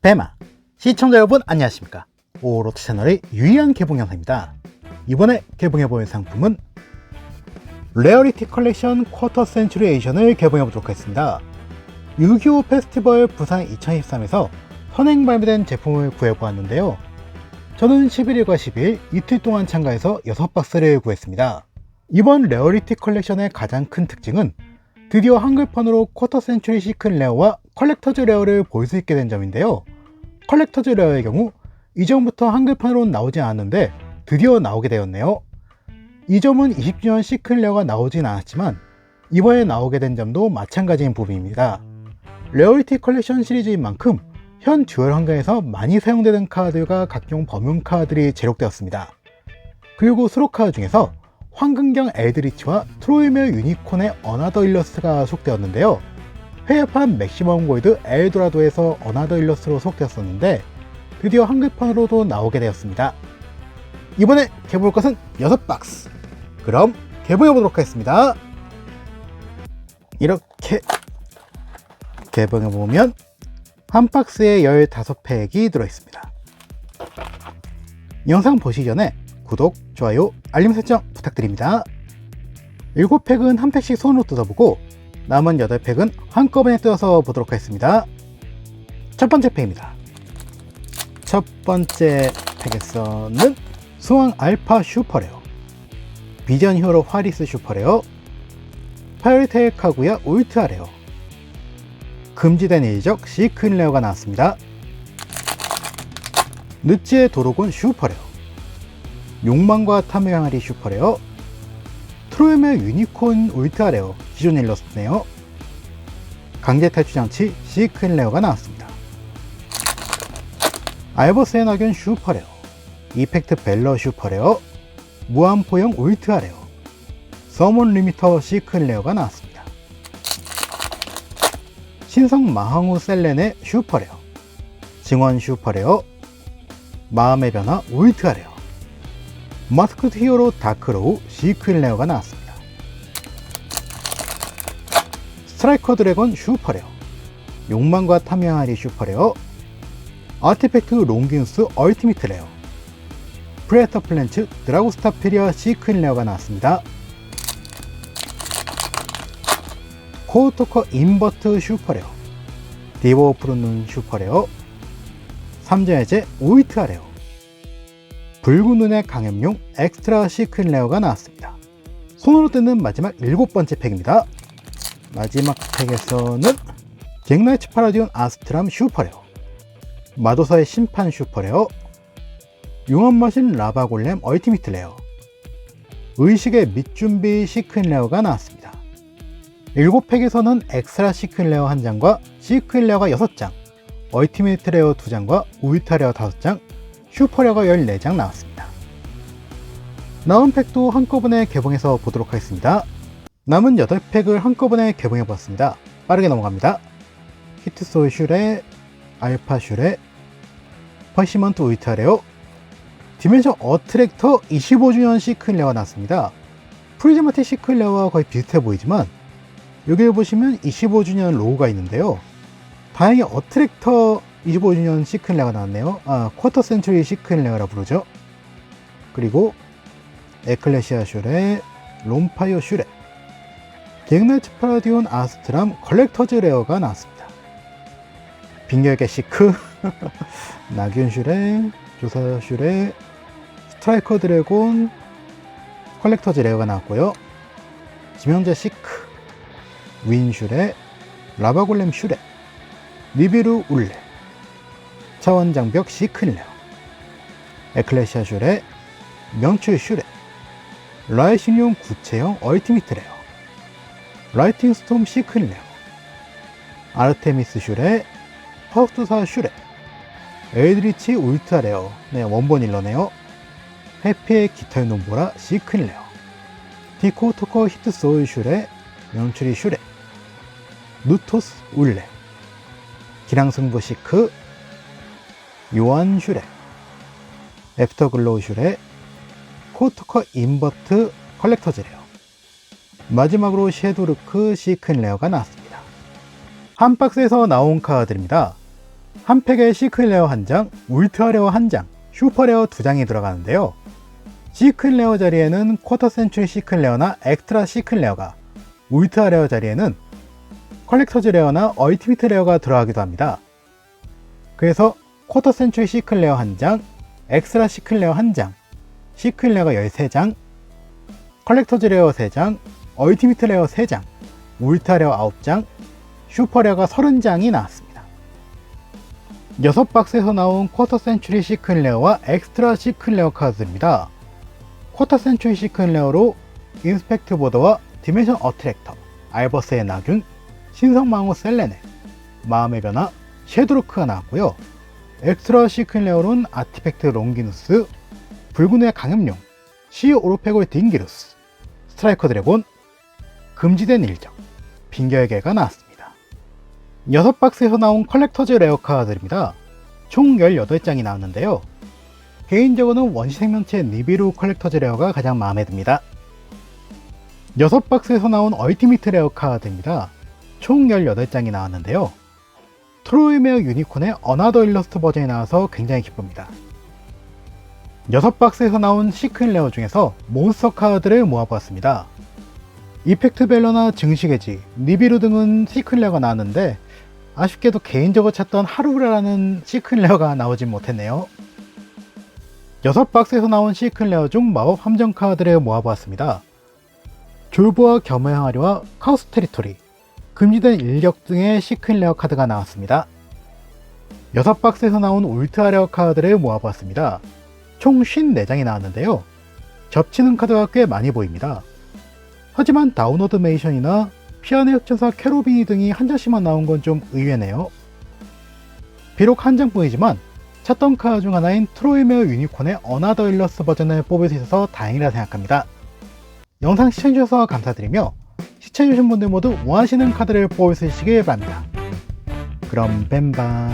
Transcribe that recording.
배마. 시청자 여러분 안녕하십니까? 오로트 채널의 유의한 개봉 영상입니다. 이번에 개봉해볼 상품은 레어리티 컬렉션 쿼터 센츄리 에이션을 개봉해보도록 하겠습니다. 6.25 페스티벌 부산 2023에서 선행 발매된 제품을 구해보았는데요. 저는 11일과 12일 이틀 동안 참가해서 6박스를 구했습니다. 이번 레어리티 컬렉션의 가장 큰 특징은 드디어 한글판으로 쿼터 센츄리 시큰 레어와 컬렉터즈 레어를 볼 수 있게 된 점인데요. 컬렉터즈 레어의 경우 이전부터 한글판으로 나오지 않았는데 드디어 나오게 되었네요. 이 점은 20주년 시큰 레어가 나오진 않았지만 이번에 나오게 된 점도 마찬가지인 부분입니다. 레어리티 컬렉션 시리즈인 만큼 현 듀얼 환경에서 많이 사용되는 카드가 각종 범용 카드들이 제록되었습니다. 그리고 수록 카드 중에서 황금경 엘드리치와 트로이멜 유니콘의 어나더 일러스트가 속되었는데요. 회화판 맥시멈 골드 엘도라도에서 어나더 일러스트로 속되었었는데 드디어 한글판으로도 나오게 되었습니다. 이번에 개봉할 것은 6박스. 그럼 개봉해 보도록 하겠습니다. 이렇게 개봉해 보면 한 박스에 15팩이 들어있습니다. 영상 보시기 전에 구독, 좋아요, 알림 설정 부탁드립니다. 7팩은 한 팩씩 손으로 뜯어보고 남은 8팩은 한꺼번에 뜯어서 보도록 하겠습니다. 첫 번째 팩입니다. 첫 번째 팩에서는 수왕 알파 슈퍼레어, 비전 히어로 화리스 슈퍼레어, 파이어테일 카구야 울트라 레어, 금지된 일적 시크인 레어가 나왔습니다. 느츠의 도로곤 슈퍼레어, 욕망과 탐의 항아리 슈퍼레어, 트로이멜 유니콘 울트라레어 기존 일러스트네요. 강제 탈출 장치 시크인 레어가 나왔습니다. 알버스의 낙연 슈퍼레어, 이펙트 벨러 슈퍼레어, 무한포용 울트라레어, 서먼 리미터 시크인 레어가 나왔습니다. 신성 마항우 셀렌의 슈퍼레어, 증원 슈퍼레어, 마음의 변화 울트라레어, 마스크트 히어로 다크로우 시크인 레어가 나왔습니다. 스트라이커 드래곤 슈퍼레어, 욕망과 탐욕하리 슈퍼레어, 아티팩트 롱긴스 얼티미트 레어, 프레터 플랜츠 드라고스타 피리어 시크인 레어가 나왔습니다. 코어토커 인버트 슈퍼레어, 디보 프루눈 슈퍼레어, 삼자해제 오이트 아레어, 붉은 눈의 강염용 엑스트라 시크인 레어가 나왔습니다. 손으로 뜯는 마지막 일곱 번째 팩입니다. 마지막 팩에서는 잭나이츠 파라디온 아스트람 슈퍼레어, 마도사의 심판 슈퍼레어, 용암마신 라바골렘 얼티미트 레어, 의식의 밑준비 시크인 레어가 나왔습니다. 7팩에서는 엑스트라 시크인 레어 1장과 시크인 레어가 6장, 얼티미트 레어 2장과 우이타 레어 5장, 슈퍼레어가 14장 나왔습니다. 남은 팩도 한꺼번에 개봉해서 보도록 하겠습니다. 남은 8팩을 한꺼번에 개봉해 보았습니다. 빠르게 넘어갑니다. 히트소울 슈레, 알파 슈레, 퍼시먼트 우이타레오, 디멘션 어트랙터 25주년 시클레어가 나왔습니다. 프리즈마틱 시클레어와 거의 비슷해 보이지만 여기를 보시면 25주년 로고가 있는데요. 다행히 어트랙터 25주년 시클레어가 나왔네요. 아, 쿼터 센츄리 시클레어라 부르죠. 그리고 에클레시아 슈레, 롬파이어 슈레, 갱나이트 파라디온 아스트람 컬렉터즈 레어가 나왔습니다. 빙결계 시크, 나균 슈레, 조사 슈레, 스트라이커 드래곤, 컬렉터즈 레어가 나왔고요. 지명자 시크, 윈 슈레, 라바골렘 슈레, 니비루 울레, 차원장벽 시크레어, 에클레시아 슈레, 명출 슈레, 라이신용 구체형 얼티미트 레어, 라이팅 스톰 시크레어, 아르테미스 슈레, 파우스사 슈레, 엘드리치 울트라 레어, 네, 원본 일러네요. 해피의 기타의 논보라 시크레어, 디코 토커 히트 소울 슈레, 명출이 슈레, 누토스 울레, 기랑승부 시크, 요한 슈레, 애프터글로우 슈레, 코트커 인버트 컬렉터즈 레어, 마지막으로 섀도르크 시큰 레어가 나왔습니다. 한 박스에서 나온 카드입니다. 한 팩에 시크레어 한 장, 울트라 레어 한 장, 슈퍼 레어 두 장이 들어가는데요. 시크레어 자리에는 쿼터 센츄리 시크레어나 엑스트라 시크레어가, 울트라 레어 자리에는 컬렉터즈 레어나 얼티미트 레어가 들어가기도 합니다. 그래서 쿼터 센츄리 시클레어 한 장, 엑스트라 시클레어 한 장, 시클레어가 13장, 컬렉터즈 레어 3장, 얼티미트 레어 3장, 울타 레어 9장, 슈퍼 레어가 30장이 나왔습니다. 6박스에서 나온 쿼터 센츄리 시클레어와 엑스트라 시클레어 카드입니다. 쿼터 센츄리 시클레어로 인스펙트 보더와 디멘션 어트랙터, 알버스의 나균, 신성망호 셀레네, 마음의 변화, 쉐드로크가 나왔고요. 엑스트라 시클레어로는 아티팩트 롱기누스, 붉은의 강염룡, 시 오로페골 딩기루스, 스트라이커 드래곤, 금지된 일정, 빙결 개가 나왔습니다. 6박스에서 나온 컬렉터즈 레어 카드입니다. 총 18장이 나왔는데요. 개인적으로는 원시 생명체 니비루 컬렉터즈 레어가 가장 마음에 듭니다. 6박스에서 나온 얼티미트 레어 카드입니다. 총 18장이 나왔는데요. 트로이메어 유니콘의 어나더 일러스트 버전이 나와서 굉장히 기쁩니다. 6박스에서 나온 시크릿 레어 중에서 몬스터 카드를 모아보았습니다. 이펙트 벨러나 증식의지, 니비루 등은 시크릿 레어가 나왔는데 아쉽게도 개인적으로 찾던 하루라는 시크릿 레어가 나오진 못했네요. 6박스에서 나온 시크릿 레어 중 마법 함정 카드를 모아보았습니다. 졸부와 겸의 항아리와 카오스 테리토리, 금지된 인력 등의 시크릿 레어 카드가 나왔습니다. 6박스에서 나온 울트라 레어 카드를 모아보았습니다. 총 54장이 나왔는데요. 접치는 카드가 꽤 많이 보입니다. 하지만 다운로드 메이션이나 피아노 혁전사 캐로비니 등이 한 장씩만 나온 건 좀 의외네요. 비록 한 장뿐이지만 찾던 카드 중 하나인 트로이메어 유니콘의 어나더 일러스 버전을 뽑을 수 있어서 다행이라 생각합니다. 영상 시청해주셔서 감사드리며 시청해주신 분들 모두 원하시는 카드를 있으길 바랍니다. 그럼 뱀바